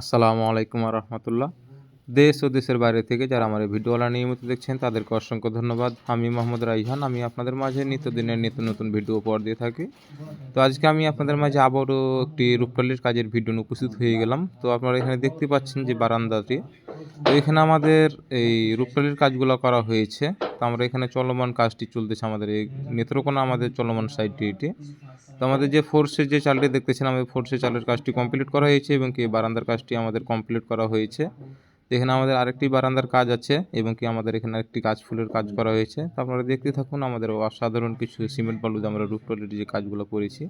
আসসালামু আলাইকুম রহমতুল্লাহ দেশ ও দেশের বাইরে থেকে যারা আমার এই ভিডিওওয়ালা নিয়মিত দেখছেন, তাদেরকে অসংখ্য ধন্যবাদ। আমি মোহাম্মদ রাইহান, আমি আপনাদের মাঝে নিত্যদিনের নিত্য নতুন ভিডিও উপহার দিয়ে থাকি। তো আজকে আমি আপনাদের মাঝে আবারও একটি রূপকালির কাজের ভিডিও উপস্থিত হয়ে গেলাম। তো আপনারা এখানে দেখতে পাচ্ছেন যে বারান্দাটি। তো এখানে আমাদের এই রূপকালির কাজগুলো করা হয়েছে। তো আমরা এখানে চলমান কাজটি চলতেছে আমাদের এই নেত্রকোনা আমাদের চলমান সাইডটি এটি। তো আমাদের যে ফোর্সের যে চালটি দেখতেছেন, আমাদের ফোর্সের চালের কাজটি কমপ্লিট করা হয়েছে এবং কি বারান্দার কাজটি আমাদের কমপ্লিট করা হয়েছে। তো এখানে আমাদের আরেকটি বারান্দার কাজ আছে এবং কি আমাদের এখানে একটি কাজ ফুলের কাজ করা হয়েছে। তো আপনারা দেখতে থাকুন, আমাদের অসাধারণ কিছু সিমেন্ট বালুতে আমরা রূপটলের যে কাজগুলো করেছি।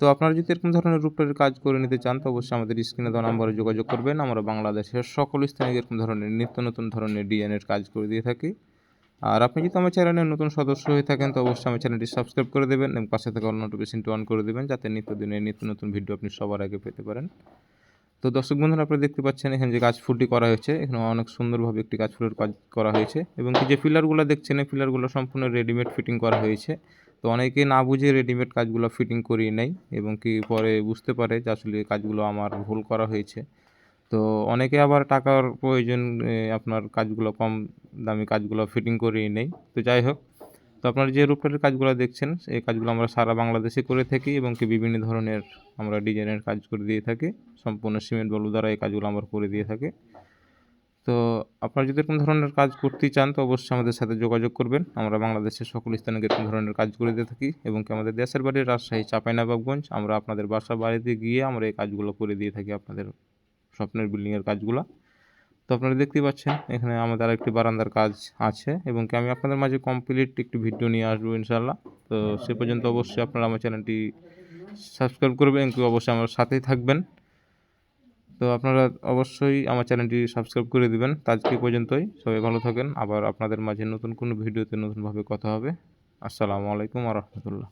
তো আপনারা যদি এরকম ধরনের রূপটলের কাজ করে নিতে চান, তো অবশ্যই আমাদের স্ক্রিনে দেওয়া নাম্বারে যোগাযোগ করবেন। আমরা বাংলাদেশের সকল স্থানে এরকম ধরনের নিত্য নতুন ধরনের ডিএনএর কাজ করে দিয়ে থাকি। আর আপনি যদি আমার চ্যানেলের নতুন সদস্য হয়ে থাকেন, তো অবশ্যই আমার চ্যানেলটি সাবস্ক্রাইব করে দেবেন এবং পাশে থাকা নোটিফিকেশনটি অন করে দেবেন, যাতে নিত্যদিনের নিত্য নতুন ভিডিও আপনি সবার আগে পেতে পারেন। তো দর্শক বন্ধুরা, আপনারা দেখতে পাচ্ছেন এখানে যে গাছ ফুলটি করা হয়েছে, এখানে অনেক সুন্দরভাবে একটি গাছ ফুলের কাজ করা হয়েছে এবং যে পিলারগুলো দেখছেন, এই পিলারগুলো সম্পূর্ণ রেডিমেড ফিটিং করা হয়েছে। তো অনেকে না বুঝে রেডিমেড কাজগুলো ফিটিং করিয়ে নেয় এবং কি পরে বুঝতে পারে যে আসলে কাজগুলো আমার ভুল করা হয়েছে। তো অনেকে আবার টাকার প্রয়োজন আপনার কাজগুলো কম দামি কাজগুলো ফিটিং করিয়ে নেই তো যাই হোক, তো আপনারা যে রূপটারের কাজগুলো দেখছেন, এই কাজগুলো আমরা সারা বাংলাদেশে করে থাকি এবং কি বিভিন্ন ধরনের আমরা ডিজাইনের কাজ করে দিয়ে থাকি। সম্পূর্ণ সিমেন্ট বালু দ্বারা এই কাজগুলো আমরা করে দিয়ে থাকি। তো আপনারা যদি এরকম ধরনের কাজ করতে চান, তো অবশ্যই আমাদের সাথে যোগাযোগ করবেন। আমরা বাংলাদেশের সকল স্থানে এরকম ধরনের কাজ করে দিয়ে থাকি এবং কি আমাদের দেশের বাড়ি রাজশাহী, চাঁপাইনবাবগঞ্জ, আমরা আপনাদের বাসা বাড়িতে গিয়ে আমরা এই কাজগুলো করে দিয়ে থাকি আপনাদের স্বপ্নের বিল্ডিংয়ের কাজগুলো। তো আপনারা দেখতেই পাচ্ছেন, এখানে আমাদের আরেকটি বারান্দার কাজ আছে এবং কি আমি আপনাদের মাঝে কমপ্লিট একটি ভিডিও নিয়ে আসব ইনশাল্লাহ তো সে পর্যন্ত অবশ্যই আপনারা আমার চ্যানেলটি সাবস্ক্রাইব করবেন অবশ্যই আমার সাথেই থাকবেন। তো আপনারা অবশ্যই আমার চ্যানেলটি সাবস্ক্রাইব করে দিবেন। আজকে পর্যন্তই। সবাই ভালো থাকেন। আবার আপনাদের মাঝে নতুন কোনো ভিডিওতে নতুনভাবে কথা হবে। আসসালামু আলাইকুম আ রহমতুল্লাহ।